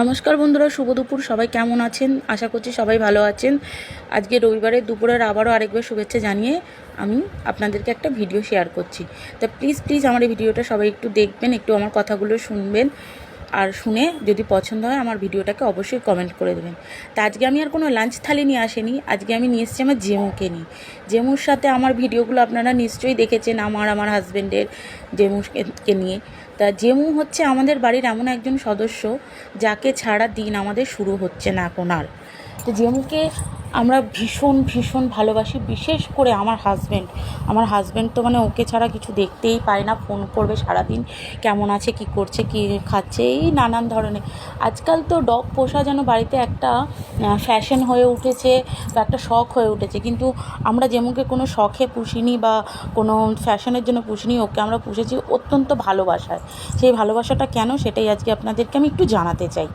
নমস্কার বন্ধুরা, শুভ দুপুর। সবাই কেমন আছেন? আশা করছি সবাই ভালো আছেন। আজকে রবিবারে দুপুরের আবারও আরেকবার শুভেচ্ছা জানিয়ে আমি আপনাদেরকে একটা ভিডিও শেয়ার করছি। তা প্লিজ প্লিজ আমার এই ভিডিওটা সবাই একটু দেখবেন, একটু আমার কথাগুলো শুনবেন। আর শুনে যদি পছন্দ হয় আমার ভিডিওটাকে অবশ্যই কমেন্ট করে দেবেন। তা আজকে আমি আর কোনো লাঞ্চ থালি নিয়ে আসিনি। আজকে আমি নিয়ে এসেছি আমার জেমুকে নিয়ে। জেমুর সাথে আমার ভিডিওগুলো আপনারা নিশ্চয়ই দেখেছেন, আমার আমার হাজব্যান্ডের জেমুকে নিয়ে। তা জেমু হচ্ছে আমাদের বাড়ির এমন একজন সদস্য, যাকে ছাড়া দিন আমাদের শুরু হচ্ছে না এখন আর। তো জেমুকে আমরা ভীষণ ভীষণ ভালোবাসি, বিশেষ করে আমার হাজব্যান্ড আমার হাজব্যান্ড তো মানে ওকে ছাড়া কিছু দেখতেই পায় না ফোন করবে সারাদিন, কেমন আছে, কি করছে, কি খাচ্ছে, এই নানান ধরনের। আজকাল তো ডগ পোষা যেন বাড়িতে একটা ফ্যাশন হয়ে উঠেছে বা একটা শখ হয়ে উঠেছে। কিন্তু আমরা যেমনকে কোনো শখে পুষিনি বা কোনো ফ্যাশনের জন্য পুষিনি, ওকে আমরা পুষেছি অত্যন্ত ভালোবাসায়। সেই ভালোবাসাটা কেন? সেটাই আজকে আপনাদেরকে আমি একটু জানাতে চাই।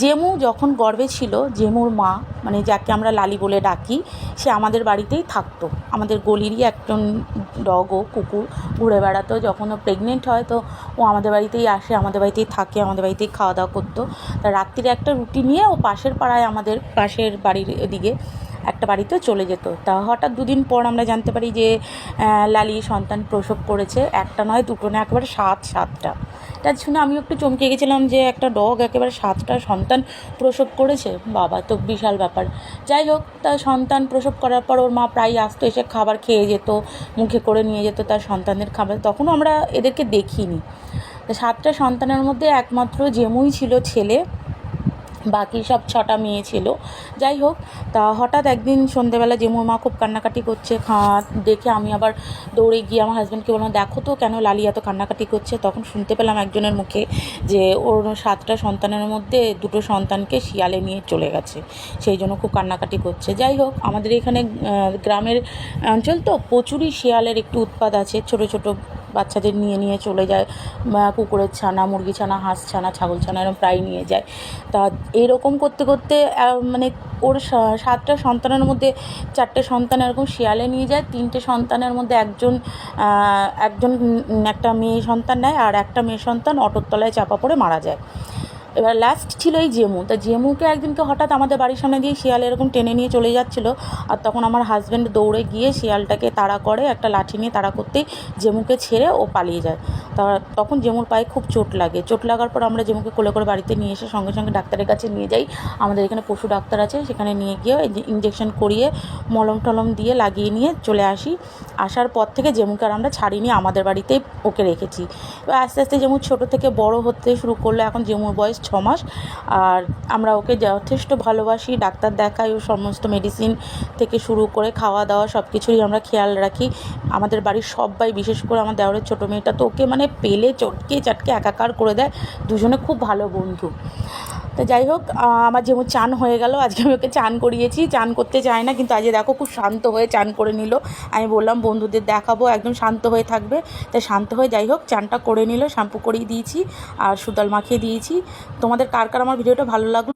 জেমু যখন গর্বে ছিল, জেমুর মা মানে যাকে আমরা লালি বলে ডাকি, সে আমাদের বাড়িতেই থাকতো। আমাদের গলিরই একজন ডগও কুকুর ঘুরে বেড়াতো। যখন ও প্রেগনেন্ট হয়, তো ও আমাদের বাড়িতেই আসে, আমাদের বাড়িতেই থাকে, আমাদের বাড়িতেই খাওয়া দাওয়া করতো। তা রাত্রিরে একটা রুটি নিয়ে ও পাশের পাড়ায় আমাদের পাশের বাড়ির এদিকে একটা বাড়িতেও চলে যেত। তা হঠাৎ দুদিন পর আমরা জানতে পারি যে লালি সন্তান প্রসব করেছে। একটা নয়, দুটো না একেবারে সাত, সাতটা। তার শুনে আমি একটু চমকে গেছিলাম যে, একটা ডগ একেবারে সাতটা সন্তান প্রসব করেছে। বাবা, তো বিশাল ব্যাপার। যাই হোক তার সন্তান প্রসব করার পর ওর মা প্রায় আসতো, এসে খাবার খেয়ে যেত, মুখে করে নিয়ে যেত তার সন্তানদের খাবার। তখনও আমরা এদেরকে দেখিনি। সাতটা সন্তানের মধ্যে একমাত্র জেমুই ছিল ছেলে। বাকি সব ছটা মেয়ে ছিল। যাই হোক, তা হঠাৎ একদিন সন্ধেবেলা জেমুর মা খুব কান্নাকাটি করছে, খা, দেখে আমি আবার দৌড়ে গিয়ে আমার হাজব্যান্ডকে বললাম, দেখো তো কেন লালি এত কান্নাকাটি করছে? তখন শুনতে পেলাম একজনের মুখে যে ওর সাতটা সন্তানের মধ্যে দুটো সন্তানকে শিয়ালে নিয়ে চলে গেছে। সেই জন্য খুব কান্নাকাটি করছে। যাই হোক, আমাদের এখানে গ্রামের অঞ্চল তো প্রচুরই শিয়ালের একটু উৎপাদ আছে, ছোট ছোট বাচ্চাদের নিয়ে নিয়ে চলে যায় কুকুরের ছানা, মুরগি ছানা, হাঁস ছানা, ছাগল ছানা এরকম প্রায় নিয়ে যায়। তা এরকম করতে করতে মানে ওর সাতটা সন্তানের মধ্যে চারটে সন্তান এরকম শিয়ালে নিয়ে যায়, তিনটে সন্তানের মধ্যে একজন একজন একটা মেয়ে সন্তান নেয়, আর একটা মেয়ে সন্তান অটোর তলায় চাপা পড়ে মারা যায়। এবার লাস্ট ছিল এই জেমু। তা জেমুকে একদিনকে হঠাৎ আমাদের বাড়ির সামনে দিয়ে শিয়াল এরকম টেনে নিয়ে চলে যাচ্ছিল। আর তখন আমার হাজব্যান্ড দৌড়ে গিয়ে শিয়ালটাকে তাড়া করে, একটা লাঠি নিয়ে তাড়া করতেই জেমুকে ছেড়ে ও পালিয়ে যায়। তা তখন জেমুর পায়ে খুব চোট লাগে। চোট লাগার পর আমরা জেমুকে কোলে করে বাড়িতে নিয়ে এসে সঙ্গে সঙ্গে ডাক্তারের কাছে নিয়ে যাই। আমাদের এখানে পশু ডাক্তার আছে, সেখানে নিয়ে গিয়ে ইঞ্জেকশন করিয়ে মলম টলম দিয়ে লাগিয়ে নিয়ে চলে আসি। আসার পর থেকে জেমুকে আর আমরা ছাড়িনি, আমাদের বাড়িতেই ওকে রেখেছি। এবার আস্তে আস্তে যেমন ছোটো থেকে বড় হতে শুরু করল। এখন জেমুর বয়স ছ মাস আর আমরা ওকে যথেষ্ট ভালোবাসি, ডাক্তার দেখাই ও সমস্ত মেডিসিন থেকে শুরু করে খাওয়া দাওয়া সব কিছুই আমরা খেয়াল রাখি। আমাদের বাড়ির সবাই, বিশেষ করে আমার দেওয়ারের ছোটো মেয়েটা তো ওকে মানে পেলে চটকে চটকে একাকার করে দেয়। দুজনে খুব ভালো বন্ধু। তো যাই হোক আমার যেমন চান হয়ে গেল, আজকে আমি ওকে চান করিয়েছি, চান করতে চায় না, কিন্তু আজকে দেখো খুব শান্ত হয়ে চান করে নিল। আমি বললাম, বন্ধুদের দেখাবো, একদম শান্ত হয়ে থাকবে। তাই শান্ত হয়ে যাই হোক, চানটা করে নিল, শ্যাম্পু করেই দিয়েছি আর সুদাল মাখিয়ে দিয়েছি। তোমাদের কার কার আমার ভিডিওটা ভালো লাগল?